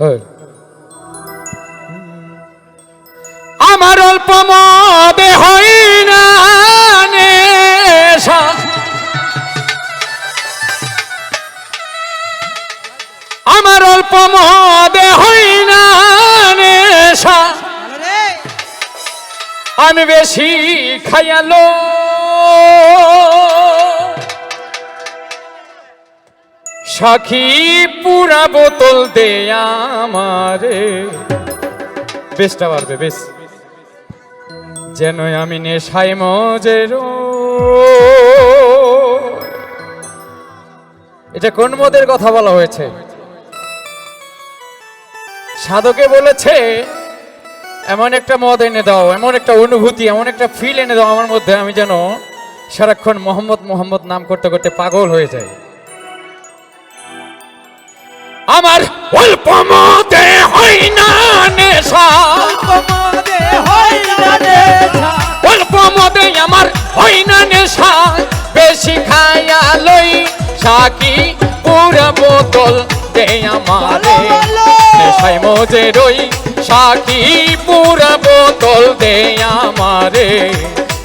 ഹേ মদে হয় না নেশা। আমি বেশি খাইয়ালো। সাখী পুরা বোতল দে আমারে। বেশটা পারবে বেশ। যেন আমি নেশাই মজের। এটা কোন মদের কথা বলা হয়েছে? সাধকে বলেছে এমন একটা মদ এনে দাও এমন একটা অনুভূতি এমন একটা ফিল এনে দাও আমার মধ্যে আমি যেন সারাক্ষণ মোহাম্মদ মোহাম্মদ নাম করতে করতে পাগল হয়ে যাই। আমার অল্প মতে হয় না নেশা। অল্প মতে আমার হয় না নেশা। বেশি খাইয়া লই সাকি পুরা বোতল দে আমারে। নেশায় মজে রই সাকি পুরা বোতল দে আমারে।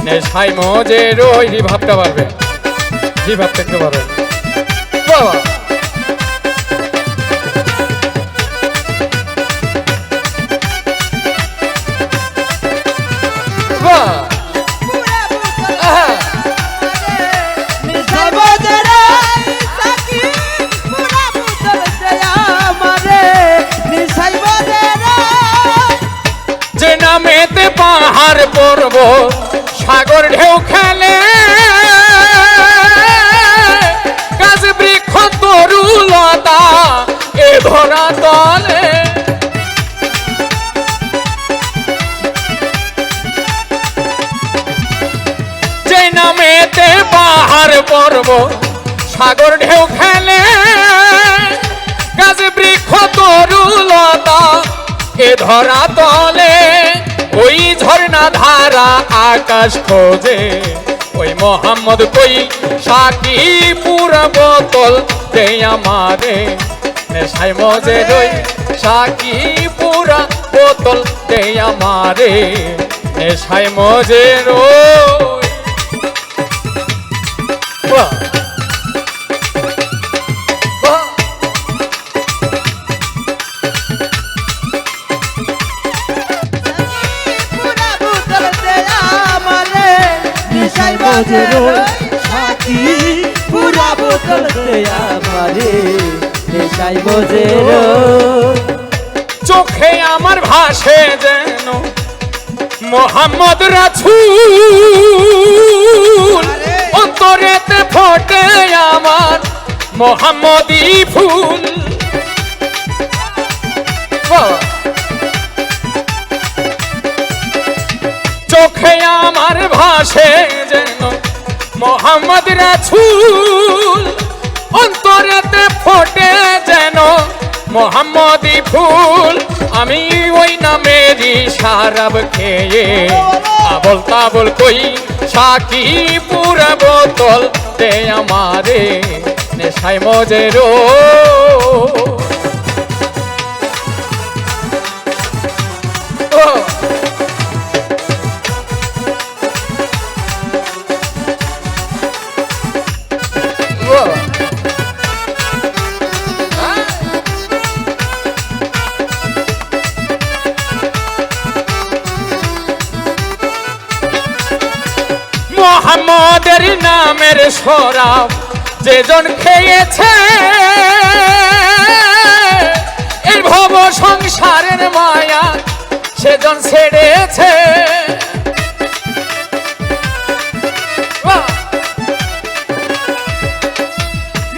নেশাই মজে রই, রিভাবটা পারবে রিভাবটা একটু পারবে বাবা নামেতে পাহাড় পর্ব সাগর ঢেউ খেলে। গাছ বৃক্ষ তরুলতা এ ধরা তলে। যে নামেতে পাহাড় পর্ব, সাগর ঢেউ খেলে। গাছ বৃক্ষ তরুলতা এ ধরা তলে। ওই ঝর্ণা ধারা আকাশ খোঁজে। ওই মোহাম্মদ কই? সাকি পুরা বোতল দে আমারে। নেশায় মজে রই, সাকি পুরা বোতল দে আমারে। নেশায় মজে রই। পুরা বোতল আমারে নেশাই বোঝে চোখে আমার ভাসে যেন মোহাম্মদ রাছুল অন্তরেতে ফোটে আমার মোহাম্মদি ফুল। মোহাম্মদ রাছুল অন্তরেতে ফোটে যেন মোহাম্মদি ফুল। আমি ওই নামেরই সারাব খেয়ে আবল তাবল কই সাকি পুরা বোতল দে আমারে, নেশায় মজেরো। মোহাম্মদের নামের সরাব যেজন খেয়েছে। এই ভব সংসারের মায়া সেজন ছেড়েছে!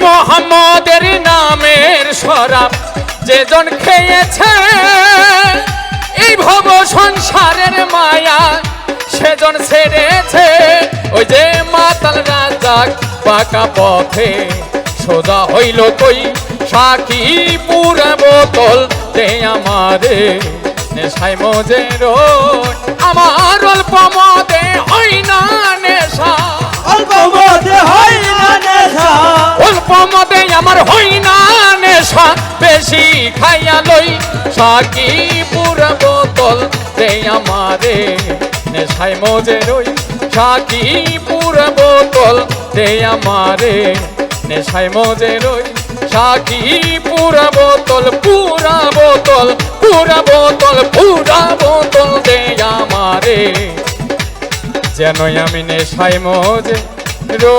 মোহাম্মদের নামের শরাব যেজন খেয়েছে। এই ভব সংসারের মায়া সেজন ছেড়েছে। রাজা পাকা পথে সোজা হইল কই? সাকি পুরা বোতল দে আমারে। নেশায় মজে আমার অল্প মদে হয় না নেশা। অল্প মধ্যে হয় না নেশা। অল্প মদে আমার হই না নেশা বেশি খাইয়া লই। সাকি পুরা বোতল দে আমারে। নেশায় মজে রই সাকি পুরা দে আমারে নেশায় মজে রই সাকি, পুরা বোতল পুরা বোতল পুরা বোতল পুরা বোতল দে আমারে। যেন আমি নেশায় মজে রো